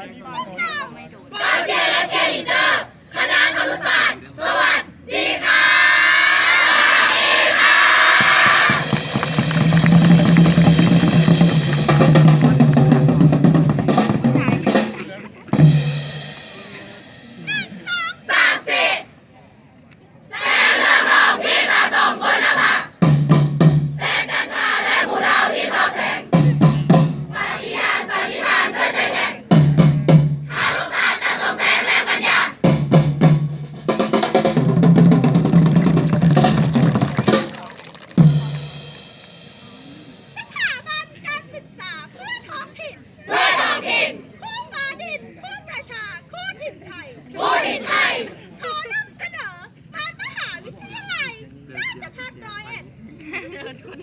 Pace la sanità! Canale Salusani! Bukan